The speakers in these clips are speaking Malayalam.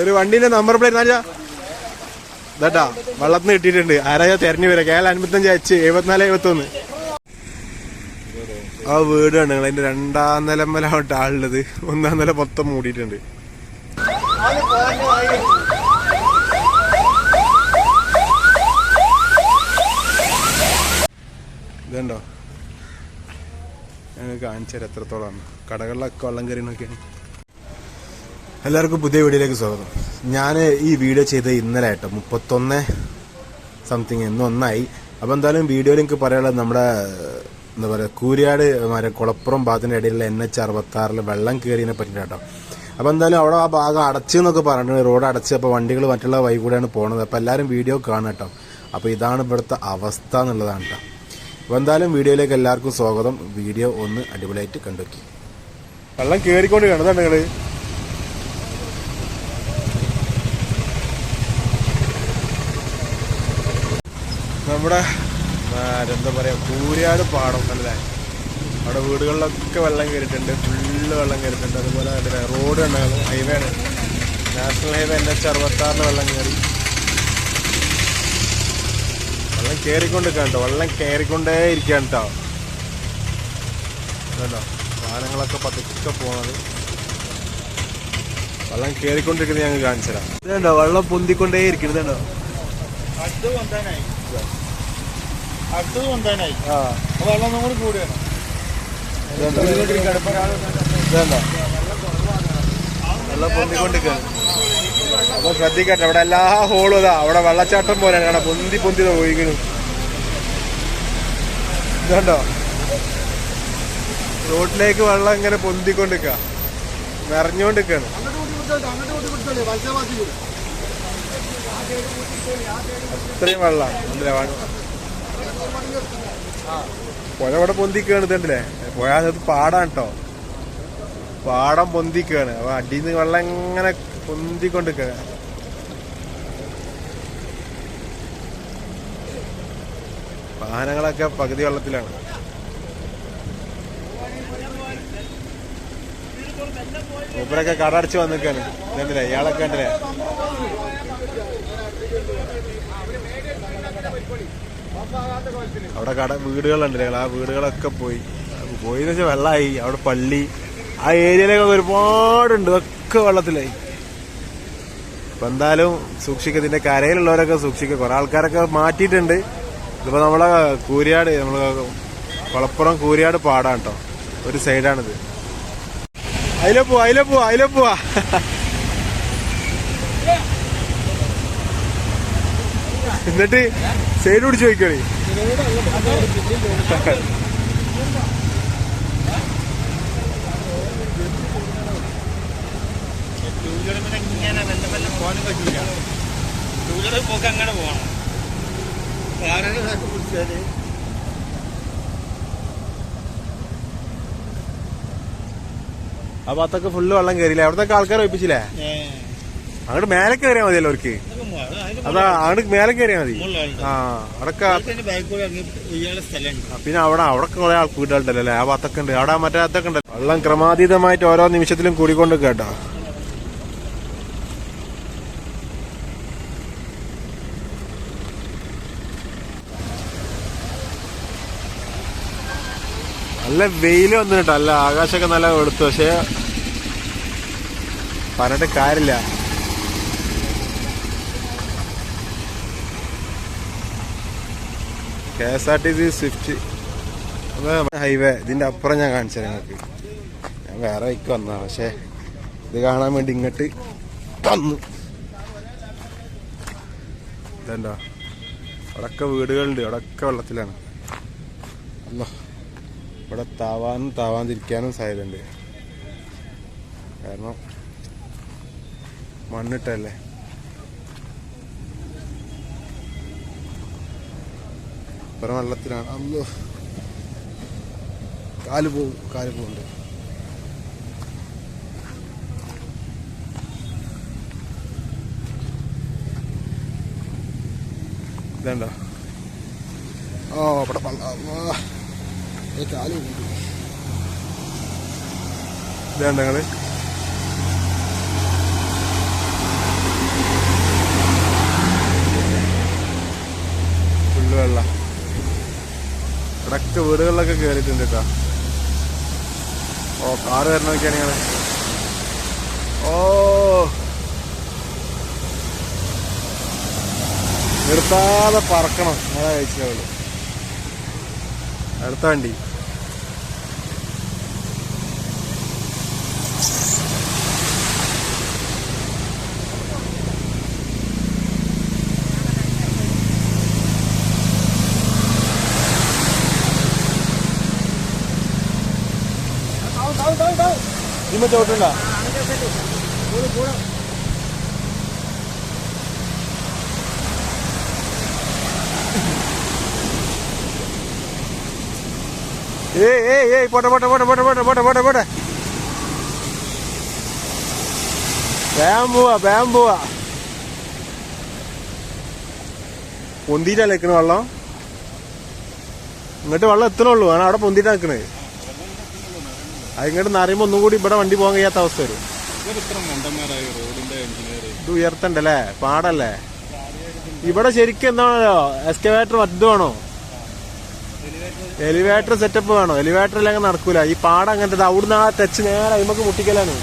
ഒരു വണ്ടിന്റെ നമ്പർ പ്ലേറ്റ് നാജാ ഇതാട്ടാ വെള്ളത്തിന് കിട്ടിയിട്ടുണ്ട്. ആരാ തെരഞ്ഞു വരാം കേരള അൻപത്തഞ്ച് അച്ച് എഴുപത്തിനാല് എഴുപത്തി ഒന്ന് ആ വീട് കണ്ടു അതിന്റെ രണ്ടാം നിലമ്മലാണ് ഉള്ളത് ഒന്നാം നില മൊത്തം മൂടിയിട്ടുണ്ട്. ഇതുണ്ടോ? ഞങ്ങൾ കാണിച്ചാൽ എത്രത്തോളമാണ് കടകളിലൊക്കെ വെള്ളം കയറി നോക്കിയാണ്. എല്ലാവർക്കും പുതിയ വീഡിയോയിലേക്ക് സ്വാഗതം. ഞാൻ ഈ വീഡിയോ ചെയ്ത് ഇന്നലെ ആയിട്ട് മുപ്പത്തൊന്ന് സംതിങ് ഇന്ന് ഒന്നായി. അപ്പോൾ എന്തായാലും വീഡിയോയിൽ എനിക്ക് പറയാനുള്ളത് നമ്മുടെ എന്താ പറയുക കൂരിയാട് മറ്റേ കുളപ്പുറം ഭാഗത്തിന്റെ ഇടയിലുള്ള എൻ എച്ച് അറുപത്താറിൽ വെള്ളം കയറിയതിനെ പറ്റിയിട്ടാട്ടോ അപ്പോൾ എന്തായാലും അവിടെ ആ ഭാഗം അടച്ചു എന്നൊക്കെ പറഞ്ഞിട്ടുണ്ട്. റോഡ് അടച്ച്. അപ്പോൾ വണ്ടികൾ മറ്റുള്ള വഴി കൂടെയാണ് പോകുന്നത് അപ്പോൾ എല്ലാവരും വീഡിയോ കാണും കേട്ടോ. അപ്പോൾ ഇതാണ് ഇവിടുത്തെ അവസ്ഥ എന്നുള്ളതാണ് കേട്ടോ. അപ്പോൾ എന്തായാലും വീഡിയോയിലേക്ക് എല്ലാവർക്കും സ്വാഗതം. വീഡിയോ ഒന്ന് അടിപൊളിയായിട്ട് കണ്ടുവയ്ക്കും വെള്ളം കയറിക്കൊണ്ട് കണ്ടതാണ് നിങ്ങൾ നമ്മുടെ എന്താ പറയുക കൂരിയാട് പാടം അല്ലേ? അവിടെ വീടുകളിലൊക്കെ വെള്ളം കയറിയിട്ടുണ്ട് ഫുള്ള് വെള്ളം കയറിയിട്ടുണ്ട്. അതുപോലെ റോഡ് ഉണ്ടാകും ഹൈവേ ആണ്. നാഷണൽ ഹൈവേ എൻ എച്ച് അറുപത്താറിന് വെള്ളം കയറി. വെള്ളം കയറിക്കൊണ്ടിരിക്കാൻ കേട്ടോ വെള്ളം കയറിക്കൊണ്ടേ ഇരിക്കാൻ കേട്ടോ കേട്ടോ വാഹനങ്ങളൊക്കെ പതുക്കെ പോണത്. വെള്ളം കയറിക്കൊണ്ടിരിക്കുന്നത് ഞങ്ങൾ കാണിച്ചു തരാം ഇതുണ്ടോ? വെള്ളം പൊന്തിക്കൊണ്ടേ ഇരിക്കണതുണ്ടോ അടുത്തത് അപ്പൊ വെള്ളം ഒന്നും കൂടി കൂടുകയാണ് വെള്ളം പൊന്തിക്കൊണ്ടിരിക്കുകയാണ്. ശ്രദ്ധിക്കട്ടെ അവിടെ എല്ലാ ഹോളും ഇതാ. അവിടെ വെള്ളച്ചാട്ടം പോലെ കാണാ പൊന്തി പൊന്തി പോയിക്കുന്നു ഇതുണ്ടോ? റോഡിലേക്ക് വെള്ളം ഇങ്ങനെ പൊന്തിക്കൊണ്ടിരിക്ക നിറഞ്ഞോണ്ടിരിക്കാണ് അത്രയും വെള്ളം. അല്ലേ പുഴ ഇവിടെ പൊന്തിക്കാണ് ഇതുണ്ടല്ലേ? പുഴ അത് പാടാണ് കേട്ടോ പാടം പൊന്തിക്കാണ്. അപ്പൊ അടിയിൽ നിന്ന് വെള്ളം ഇങ്ങനെ പൊന്തിക്കൊണ്ടിരിക്കുക വാഹനങ്ങളൊക്കെ പകുതി വെള്ളത്തിലാണ്. മൂപ്പരൊക്കെ കട അടച്ച് വന്നിക്കാണ് ഇതല്ലേ ഇയാളൊക്കെ ഉണ്ടല്ലേ? അവിടെ കട വീടുകളുണ്ട്. ഞങ്ങൾ ആ വീടുകളൊക്കെ പോയി. പോയി എന്ന് വെച്ചാൽ വെള്ളമായി. അവിടെ പള്ളി. ആ ഏരിയയിലൊക്കെ ഒരുപാടുണ്ട്. ഒക്കെ വെള്ളത്തിലായി. ഇപ്പൊ എന്തായാലും സൂക്ഷിക്കുക ഇതിന്റെ കരയിലുള്ളവരൊക്കെ സൂക്ഷിക്കുക കുറെ ആൾക്കാരൊക്കെ മാറ്റിയിട്ടുണ്ട്. ഇതിപ്പോ നമ്മളെ കൂരിയാട് നമ്മൾ കുളപ്പുറം കൂരിയാട് പാടാണ് ഒരു സൈഡാണിത്. അതിലെ പോവാ അതിലെ പോവാ അതിലെ പോവാ. എന്നിട്ട് സൈഡ് പിടിച്ച് ചോദിക്കണേ അപ്പൊ അതൊക്കെ പോക്ക് പോകണം ഫുള്ള് വെള്ളം കയറിയില്ലേ അവിടത്തെ ആൾക്കാരെ ഒപ്പിച്ചില്ലേ അങ്ങോട്ട് മേലെ കയറിയാ മതിയല്ലോ അവർക്ക്. അത് അങ്ങോട്ട് മേലെ കയറിയാ മതി. ആ അവിടൊക്കെ ആ, പിന്നെ അവിടെ അവിടെ കുറെ ആൾ വീടുകളുണ്ടല്ലോ അല്ലേ? ആ ഭാഗത്തൊക്കെ ഉണ്ട്. അവിടെ മറ്റേ അതൊക്കെ ഉണ്ടല്ലോ വെള്ളം ക്രമാതീതമായിട്ട് ഓരോ നിമിഷത്തിലും കൂടിക്കൊണ്ട് കേട്ടോ. നല്ല വെയിൽ വന്നിട്ടല്ല ആകാശമൊക്കെ നല്ല വെളുത്തു. പക്ഷേ പറഞ്ഞിട്ട് കാര്യമില്ല. K S R T C swift. Highway ഇതിന്റെ അപ്പുറം ഞാൻ കാണിച്ചു നിങ്ങൾക്ക്. ഞാൻ വേറെ വൈക്ക് വന്നതാണ് പക്ഷേ ഇത് കാണാൻ വേണ്ടി ഇങ്ങോട്ട് വന്നു ഇതെന്താ? അവിടൊക്കെ വീടുകളുണ്ട് അവിടൊക്കെ വെള്ളത്തിലാണ്. അല്ലോ ഇവിടെ താവാനും താവാതിരിക്കാനും സാധ്യതയുണ്ട്. കാരണം മണ്ണിട്ടല്ലേ? ഇപ്പുറം വെള്ളത്തിലാണ് അന്ന് കാൽ പോവും കാൽ പോകുന്നുണ്ട്. ഇതേണ്ട? ഓ അവിടെ. കാൽ പോകും ഇതേണ്ട നിങ്ങൾ? ഇവിടെയൊക്കെ വീടുകളിലൊക്കെ കയറിയിട്ടുണ്ട് കേട്ടോ. ഓ കാറ് വരണമൊക്കെയാണ് നോക്കിയാണ് ഓ. നിർത്താതെ പറക്കണം. അതാ കഴിച്ചു അടുത്ത വണ്ടി. ഇതിമ്മ ചോട്ടുണ്ടോ ഏയ് ഏയ് ഏയ് പോട്ടെ പോട്ടെ പോട്ടെ പോട്ടെ പോട്ടെ പോട്ടെ പോട്ടെ പോട്ടെ വേഗം പോവാ വേഗം പോവാ പൊന്തിയിട്ടല്ലേ നിക്കണ വെള്ളം ഇങ്ങോട്ട് വെള്ളം എത്തണുള്ളൂ ആണ് അവിടെ പൊന്തിട്ടാ നിക്കണേ അത് ഇങ്ങോട്ട് നിറയുമ്പോ ഒന്നും കൂടി ഇവിടെ വണ്ടി പോകാൻ കഴിയാത്ത അവസ്ഥ വരും. ഇത് ഉയർത്തണ്ടല്ലേ? പാടല്ലേ? ഇവിടെ ശരിക്കും എന്താണല്ലോ? എക്സ്കവേറ്റർ മറ്റു വേണോ? എലിവേറ്റർ സെറ്റപ്പ് വേണോ? എലിവേറ്റർ ഇല്ലെങ്കിൽ നടക്കൂല. ഈ പാടം അങ്ങനത്തെ അവിടുന്ന് ആ ടച്ച് നേരെ അതിമക്ക് മുട്ടിക്കലാണ്.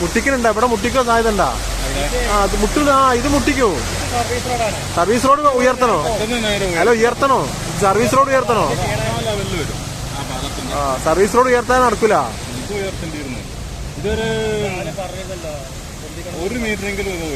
മുട്ടിക്കലുണ്ടോ? ഇവിടെ മുട്ടിക്കോ? സാധ്യത ഉണ്ടാ ആ മുട്ടില്ല ആ ഇത് മുട്ടിക്കോ? Service road ഉയർത്തണോ? അല്ല ഉയർത്തണോ? Service road ഉയർത്തണോ? ആ സർവീസ് റോഡ് ഉയർത്താൻ നടക്കൂല. ഇതൊരു ഒരു മീറ്ററെങ്കിലും ഇത്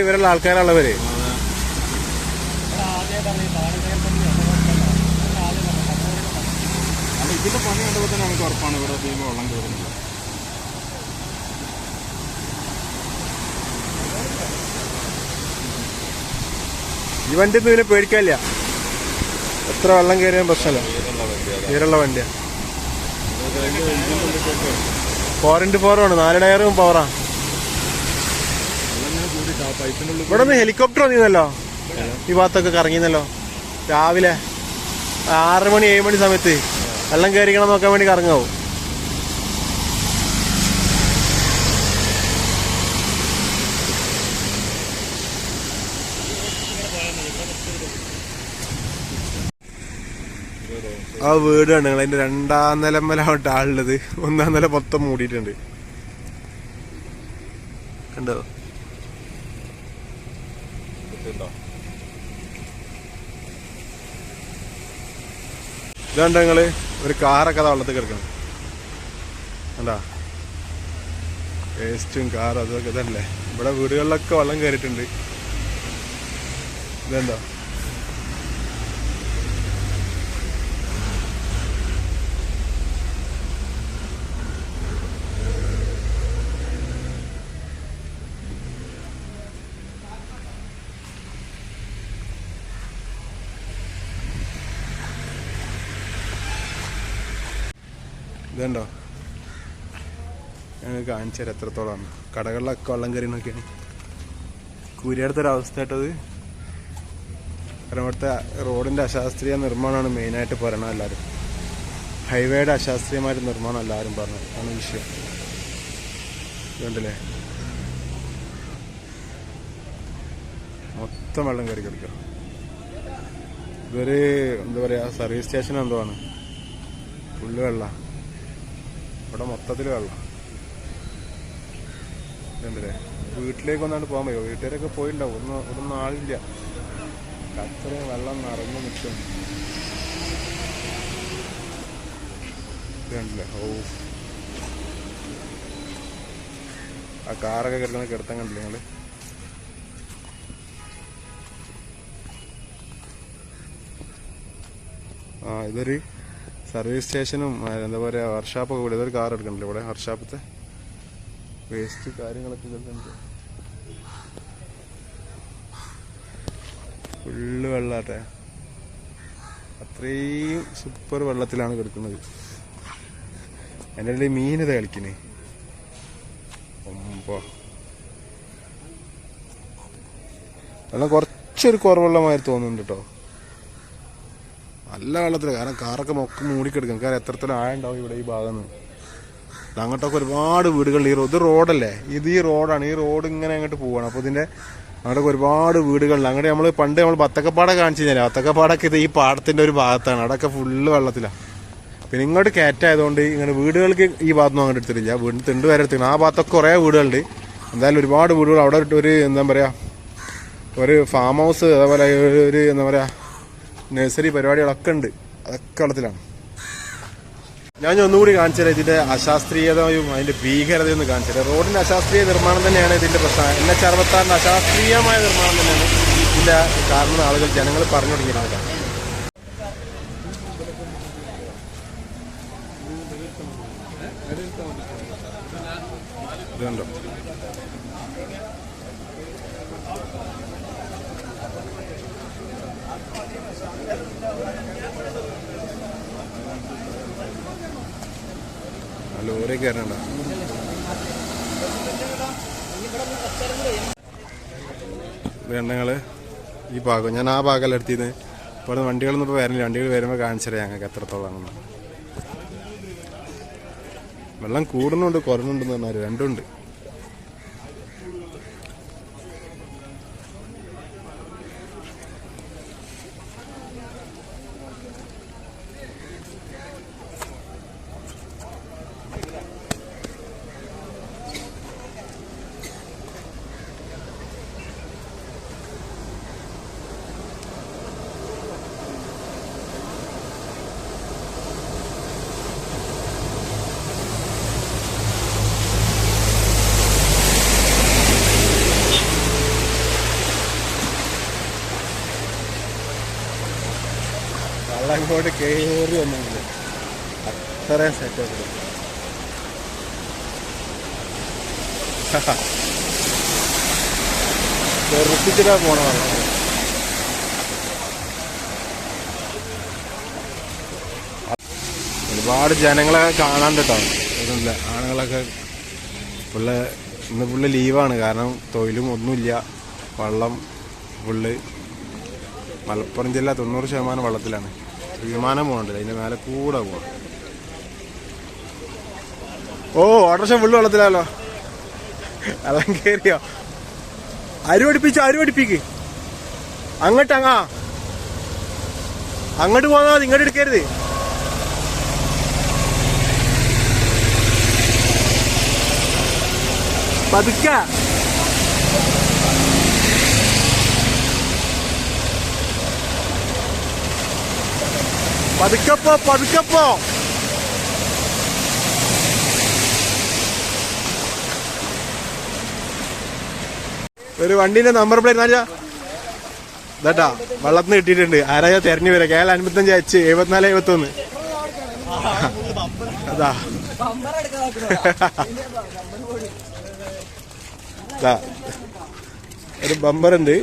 ഇവരുള്ള ആൾക്കാരുള്ളവര് ആദ്യം ഇതിന്റെ പണി കണ്ടപ്പോൾ തന്നെ നമുക്ക് ഉറപ്പാണ് ഇവിടെ അധികം വെള്ളം കയറുന്നത്. ഈ വണ്ടി ഒന്നും ഇതിനെ പേടിക്കാനില്ല. എത്ര വെള്ളം കയറിയാൽ പ്രശ്നമില്ല. ഉയരുള്ള വണ്ടിയാ. ഫോർ ഇന്റു ഫോറാണ് നാല് ടയറും പവറാ ഇവിടെ നിന്ന് ഹെലികോപ്റ്റർ വന്നിരുന്നല്ലോ. ഈ ഭാഗത്തൊക്കെ കറങ്ങിയിരുന്നല്ലോ. രാവിലെ ആറ് മണി ഏഴ് മണി സമയത്ത്. വെള്ളം കയറിക്കണം നോക്കാൻ വേണ്ടി കറങ്ങാവും. ആ വീട് കണ്ടു നിങ്ങൾ അതിന്റെ രണ്ടാം നിലമ്മലാവട്ടെ ആളുള്ളത് ഒന്നാം നില മൊത്തം മൂടിയിട്ടുണ്ട്. കണ്ടോ? ഇതാണ്ട് നിങ്ങൾ? ഒരു കാറൊക്കെ അതാ വെള്ളത്തിൽ കിടക്കണം. കണ്ടാ? വേസ്റ്റും കാറും അതൊക്കെ ഇതല്ലേ? ഇവിടെ വീടുകളിലൊക്കെ വെള്ളം കയറിയിട്ടുണ്ട്. ഇതെന്താ? ഇതുണ്ടോ? ഞങ്ങൾ കാണിച്ചു തരാം എത്രത്തോളമാണ് കടകളിലൊക്കെ വെള്ളം കയറി നോക്കിയാണ്. കൂരിയടുത്ത ഒരു അവസ്ഥ കേട്ടത് കാരണം ഇവിടുത്തെ റോഡിന്റെ അശാസ്ത്രീയ നിർമ്മാണമാണ് മെയിനായിട്ട് പറയണത് എല്ലാവരും. ഹൈവേയുടെ അശാസ്ത്രീയമായിട്ട് നിർമ്മാണം എല്ലാവരും പറഞ്ഞത്. ആണ് വിഷയം. ഇതുണ്ടല്ലേ? മൊത്തം വെള്ളം കയറി കിടക്കുക. ഇതൊരു എന്താ പറയുക സർവീസ് സ്റ്റേഷൻ എന്തോ ആണ്. ഫുള്ള് വെള്ളം. ഇവിടെ മൊത്തത്തിൽ വെള്ളം. ഇതുണ്ടല്ലേ വീട്ടിലേക്ക് ഒന്നാണ്ട് പോകാൻ പറ്റുമോ? വീട്ടുകാരൊക്കെ പോയിണ്ടാവും. ഒന്നും ഒന്നും ആളില്ല. അത്രയും വെള്ളം നിറഞ്ഞു നിൽക്കും. ഓ. ആ കാറൊക്കെ കിടക്കുന്ന കിടത്താൻ കണ്ടില്ലേ നിങ്ങൾ? ആ ഇതൊരു സർവീസ് സ്റ്റേഷനും എന്താ പറയുക വർക്ക്ഷോപ്പൊക്കെ കൂടി. ഇതൊരു കാർ എടുക്കണ്ടല്ലോ ഇവിടെ വർക്ക്ഷോപ്പത്തെ. വേസ്റ്റ് കാര്യങ്ങളൊക്കെ ഇതൊക്കെ ഫുള്ള് വെള്ളാട്ടെ. അത്രയും സൂപ്പർ വെള്ളത്തിലാണ് കിടക്കുന്നത്. എന്റെ ഇടയിൽ മീനിത കളിക്കണേ. ഒമ്പോ. വെള്ളം കുറച്ചൊരു കുറവുള്ള മാതിരി തോന്നുന്നുണ്ട് കേട്ടോ നല്ല വെള്ളത്തിൽ. കാരണം കാറൊക്കെ മൊക്കെ മൂടിക്കെടുക്കും. കാരണം എത്രത്തോളം ആഴം ഉണ്ടാവും ഇവിടെ ഈ ഭാഗം. അങ്ങോട്ടൊക്കെ ഒരുപാട് വീടുകൾ ഈ ഇത് റോഡല്ലേ? ഇത് ഈ റോഡാണ്. ഈ റോഡ് ഇങ്ങനെ അങ്ങോട്ട് പോവാണ്. അപ്പോൾ ഇതിന്റെ അങ്ങോട്ടൊക്കെ ഒരുപാട് വീടുകളിൽ അങ്ങോട്ട് നമ്മൾ പണ്ട് നമ്മൾ ബത്തക്കപ്പാട കാണിച്ചു കഴിഞ്ഞാൽ ബത്തക്കപ്പാടൊക്കെ ഇത് ഈ പാടത്തിന്റെ ഒരു ഭാഗത്താണ്. അവിടെയൊക്കെ ഫുള്ള് വെള്ളത്തിലാണ് പിന്നെ ഇങ്ങോട്ട് കയറ്റായതുകൊണ്ട് ഇങ്ങനെ വീടുകൾക്ക് ഈ ഭാഗത്തൊന്നും അങ്ങോട്ട് എടുത്തിട്ടില്ല. വീടിന് തിണ്ട് വരെ എടുത്തില്ല ആ ഭാഗത്തൊക്കെ കുറേ വീടുകളുണ്ട്. എന്തായാലും ഒരുപാട് വീടുകൾ അവിടെ ഒരു- എന്താ പറയുക ഒരു ഫാം ഹൗസ് അതേപോലെ ഒരു- എന്താ പറയാ? നഴ്സറി പരിപാടികളൊക്കെ ഉണ്ട്. അതൊക്കെ വെള്ളത്തിലാണ്. ഞാൻ ഒന്നുകൂടി കാണിച്ചു തരാം ഇതിന്റെ അശാസ്ത്രീയതയും അതിന്റെ ഭീകരതയും ഒന്ന് കാണിച്ചു റോഡിന്റെ അശാസ്ത്രീയ നിർമ്മാണം തന്നെയാണ് ഇതിന്റെ പ്രശ്നം. എൻ എച്ച് അറുപത്താറിന്റെ അശാസ്ത്രീയമായ നിർമ്മാണം തന്നെയാണ് ഇതിന്റെ കാരണം ആളുകൾ ജനങ്ങൾ പറഞ്ഞു ഇതുണ്ടോ ആ കയറണ്ട വേണ്ടങ്ങൾ ഈ ഭാഗം. ഞാൻ ആ ഭാഗമല്ല എടുത്തിന്ന് ഇപ്പോൾ വണ്ടികളൊന്നും ഇപ്പോൾ വരണില്ല. വണ്ടികൾ വരുമ്പോൾ കാണിച്ചറിയാം ഞങ്ങൾക്ക് എത്രത്തോളം വെള്ളം കൂടുന്നുണ്ട് കുറഞ്ഞുണ്ടെന്ന് പറഞ്ഞാൽ രണ്ടുണ്ട്. ഇങ്ങോട്ട് കയറി വന്നെങ്കിൽ അത്രയും സെറ്റപ്പ് വെറുപ്പിച്ചിട്ടാ പോണ വെള്ളം ഒരുപാട് ജനങ്ങളെ കാണാൻ കേട്ടോ. ഇതുണ്ട്. ആണുങ്ങളൊക്കെ പുള്ള ഇന്ന് പുള്ളി ലീവാണ് കാരണം തൊഴിലും ഒന്നുമില്ല. വള്ളം പുള്ളി മലപ്പുറം ജില്ല തൊണ്ണൂറ് ശതമാനം വെള്ളത്തിലാണ്. വിമാനം പോകണ്ടല്ലോ അതിന്റെ മേലെ കൂടെ പോകണം. ഓ ഓട്ടർഷ ഫുള്ള് വെള്ളത്തിലാലോ വെള്ളം കയറിയോ അരി പഠിപ്പിച്ചു അങ്ങോട്ട് അങ്ങാ അങ്ങോട്ട് പോന്നാ മതി ഇങ്ങോട്ട് എടുക്കരുത്. പതുക്ക. പതുക്കപ്പോ പതുക്കപ്പോ. ഒരു വണ്ടിന്റെ നമ്പർ പ്ലേറ്റ് നാലാ ഇതാട്ടാ വെള്ളത്തിന് കിട്ടിയിട്ടുണ്ട്. ആരാ തെരഞ്ഞു വരാം കേരള അൻപത്തഞ്ച് അച്ച് എഴുപത്തിനാല് എഴുപത്തി ഒന്ന് അതാ ഒരു ബമ്പർ ഉണ്ട്.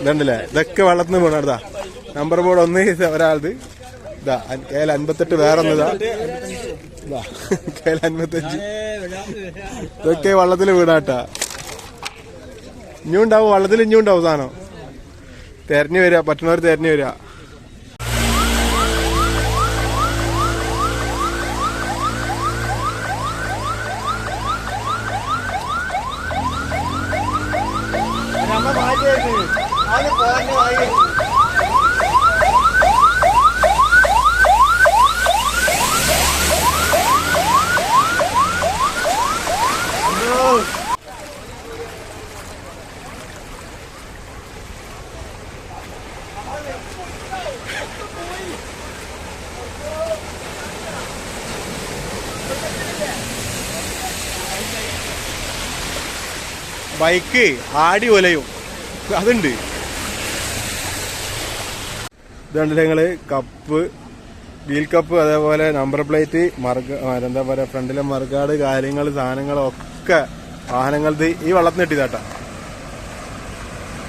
ഇതുണ്ടല്ലേ? ഇതൊക്കെ വെള്ളത്തിന് പോണതാ നമ്പർ ബോർഡ് ഒന്ന് ഒരാളത്. ഇതാ കെ എൽ അൻപത്തെട്ട് വേറെ ഒന്ന് ഇതാ കെ എൽ അൻപത്തഞ്ച്. ഇതൊക്കെ വള്ളത്തിൽ വീടാട്ടാ ഇനിയും വെള്ളത്തിൽ ഇനിയും സാധനം. തെരഞ്ഞു വരിക പറ്റുന്നവർ തെരഞ്ഞു വരിക ബൈക്ക് ആടി ഒലയും. അതുണ്ട്. ഇതുണ്ട് നിങ്ങൾ കപ്പ് വീൽ കപ്പ് അതേപോലെ നമ്പർ പ്ലേറ്റ് മറുക എന്താ പറയാ ഫ്രണ്ടിലെ മറുകാട് കാര്യങ്ങൾ സാധനങ്ങൾ ഒക്കെ വാഹനങ്ങളത് ഈ വെള്ളത്തിന് കിട്ടിയതാട്ടാ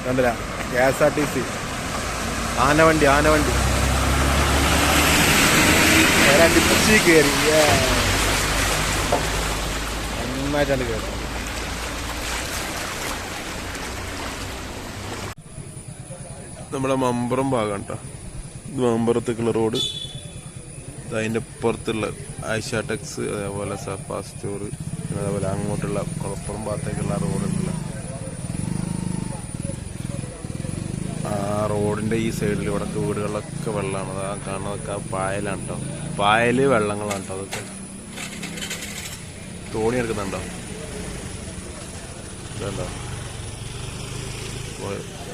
കണ്ടില്ല? K S R T C. ആനവണ്ടി ആനവണ്ടി. കയറി. നന്നായിട്ടാണ് കയറി നമ്മളെ മമ്പറം ഭാഗം കേട്ടോ ഇത് മമ്പറത്തേക്കുള്ള റോഡ്. അതിന്റെ പുറത്തുള്ള ആയിഷ ടെക്സ് അതേപോലെ സഫാ സ്റ്റോർ അതേപോലെ അങ്ങോട്ടുള്ള കുളപ്പുറം ഭാഗത്തേക്കുള്ള റോഡുണ്ടല്ലോ ആ റോഡിന്റെ ഈ സൈഡിൽ ഇവിടെ വീടുകളിലൊക്കെ വെള്ളമാണ് അതാ കാണുന്നതൊക്കെ പായലാണ് കേട്ടോ പായൽ വെള്ളങ്ങളാണ് കേട്ടോ അതൊക്കെ. തോണി എടുക്കുന്നുണ്ടോ? ഇതുണ്ടോ?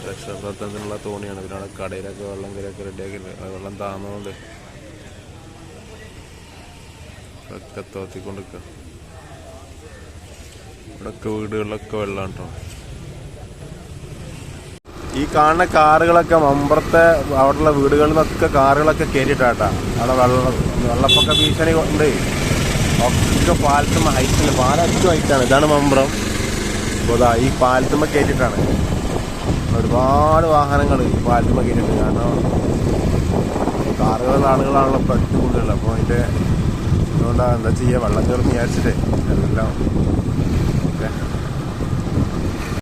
രക്ഷാപ്രവർത്തനത്തിനുള്ള തോണിയാണ്. പിന്നെ അവിടെ കടയിലൊക്കെ വെള്ളം കയറിയൊക്കെ റെഡിയാക്കി വെള്ളം താന്നുകൊണ്ട് ഒക്കെ തോത്തിക്കൊണ്ടിരിക്കുക ഇവിടൊക്കെ വീടുകളിലൊക്കെ വെള്ളമാണ് കേട്ടോ ഈ കാണുന്ന കാറുകളൊക്കെ മമ്പറത്തെ അവിടെയുള്ള വീടുകളിൽ നിന്നൊക്കെ കാറുകളൊക്കെ കയറിയിട്ടാട്ടാ അവിടെ വെള്ളം വെള്ളപ്പൊക്ക ഭീഷണി ഉണ്ട്. ഒക്കെ പാലത്തുമ്മ ഹൈറ്റ് പാലം ഹൈറ്റാണ്. ഇതാണ് മമ്പറം. അപ്പോൾ ഈ പാലത്തുമ്മ കയറ്റിട്ടാണ് ഒരുപാട് വാഹനങ്ങൾ ഇപ്പോൾ പാലത്തുമ്മ കാരണം കാറുകളിൽ ആളുകളാണല്ലോ ഇപ്പോൾ ഏറ്റവും കൂടുതലുള്ളത് അപ്പോൾ അതിന്റെ അതുകൊണ്ടാണ് എന്താ ചെയ്യുക വെള്ളം കയറി വിചാരിച്ചിട്ടേ. എല്ലാം. ഓക്കെ.